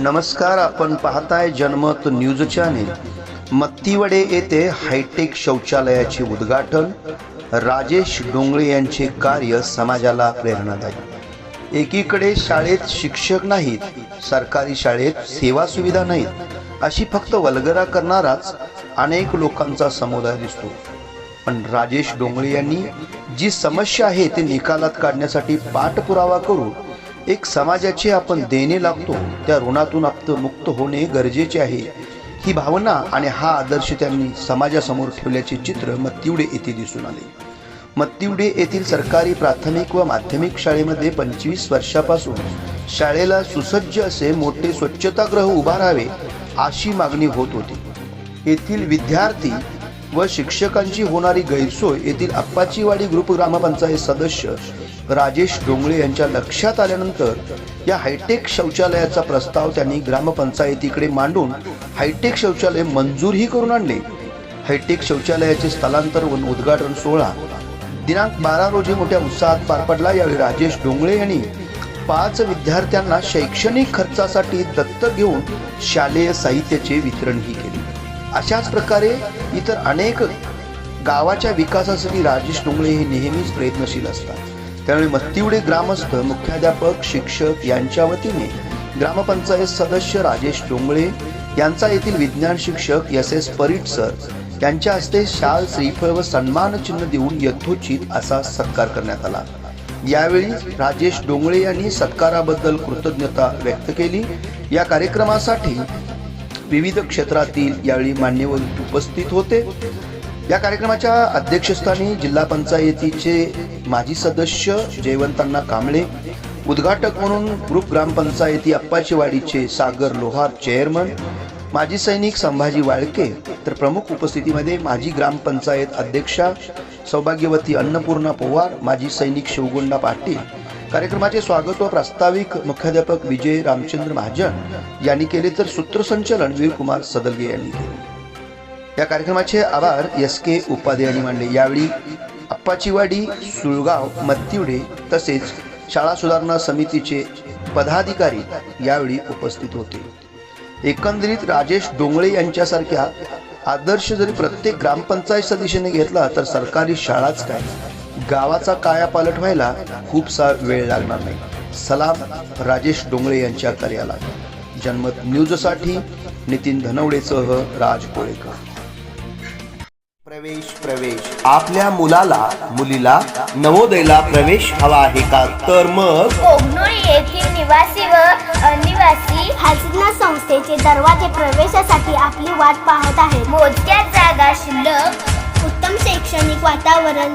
नमस्कार आपण पाहताय जनमत न्यूज चॅनेल. मत्तीवडे येथे हायटेक शौचालयाचे उद्घाटन. राजेश डोंगळे यांचे कार्य समाजाला प्रेरणादायी. एकीकडे शाळेत शिक्षक नाहीत सरकारी शाळेत सेवा सुविधा नाहीत अशी फक्त वल्गरा करणाराच अनेक लोकांचा समुदाय दिसतो. पण राजेश डोंगळे यांनी जी समस्या आहे ते निकालात काढण्यासाठी पाठपुरावा करून एक समाजाचे आपण देणे लागतो त्या ऋणातून आपण मुक्त होणे गरजेचे आहे. ही भावना आणि हा आदर्श त्यांनी समाजासमोर ठेवल्याचे चित्र मत्तिवडे येथे दिसून आले. मत्तिवडे येथील सरकारी प्राथमिक व माध्यमिक शाळेमध्ये पंचवीस वर्षापासून शाळेला सुसज्ज असे मोठे स्वच्छतागृह उभारावे अशी मागणी होत होती. येथील विद्यार्थी व शिक्षकांची होणारी गैरसोय येथील अप्पाचीवाडी ग्रुप ग्रामपंचायत सदस्य राजेश डोंगळे यांच्या लक्षात आल्यानंतर या हायटेक शौचालयाचा प्रस्ताव त्यांनी ग्रामपंचायतीकडे मांडून हायटेक शौचालय मंजूरही करून आणले. हायटेक शौचालयाचे स्थलांतर व उद्घाटन सोहळा दिनांक बारा रोजी मोठ्या उत्साहात पार पडला. यावेळी राजेश डोंगळे यांनी पाच विद्यार्थ्यांना शैक्षणिक खर्चासाठी दत्तक घेऊन शालेय साहित्याचे वितरणही केले. अशाच प्रकारे इतर अनेक गावाच्या विकासासाठी राजेश डोंगळे हे नेहमीच प्रयत्नशील असतात. त्यामुळे मत्तिवडे ग्रामस्थ मुख्याध्यापक शिक्षक यांच्या वतीने ग्रामपंचायत सदस्य राजेश डोंगळे यांचा येथील विज्ञान शिक्षक एस एस परीट सर यांच्या हस्ते शाल श्रीफळ व सन्मान चिन्ह देऊन यथोचित असा सत्कार करण्यात आला. यावेळी राजेश डोंगळे यांनी सत्काराबद्दल कृतज्ञता व्यक्त केली. या कार्यक्रमासाठी विविध क्षेत्रातील यावेळी मान्यवर उपस्थित होते. या कार्यक्रमाच्या अध्यक्षस्थानी जिल्हा पंचायतीचे माजी सदस्य जयवंतांना कांबळे उद्घाटक म्हणून ग्रुप ग्रामपंचायती अप्पाचीवाडीचे सागर लोहार चेअरमन माजी सैनिक संभाजी वाळके तर प्रमुख उपस्थितीमध्ये माजी ग्रामपंचायत अध्यक्षा सौभाग्यवती अन्नपूर्णा पोवार माजी सैनिक शिवगोंडा पाटील कार्यक्रमाचे स्वागत व प्रास्ताविक मुख्याध्यापक विजय रामचंद्र महाजन यांनी केले तर सूत्रसंचालन वीरकुमार सदलगे यांनी केले. या कार्यक्रमाचे आभार एस के उपाध्ये यांनी मांडले. यावेळी अप्पाचीवाडी सुळगाव मत्तिवडे तसेच शाळा सुधारणा समितीचे पदाधिकारी यावेळी उपस्थित होते. एकंदरीत राजेश डोंगळे यांच्यासारख्या आदर्श जरी प्रत्येक ग्रामपंचायत सदस्याने घेतला तर सरकारी शाळाच काय? गावाचा कायापालट व्हायला खूपसा वेळ लागणार नाही. सलाम राजेश डोंगळे यांच्या कार्याला जनमत न्यूजसाठी नितीन धनवडेसह राज कोळेकर. प्रवेश प्रवेश. आपल्या मुलाला मुलीला नवोदयला प्रवेश हवा आहे का? तर मग? कोगनूर येथील निवासी व अनिवासी हासना संस्थेचे दरवाजे प्रवेशासाठी आपली वाट पाहत आहेत. मोजक्या जागा शिल्लक उत्तम शैक्षणिक वातावरण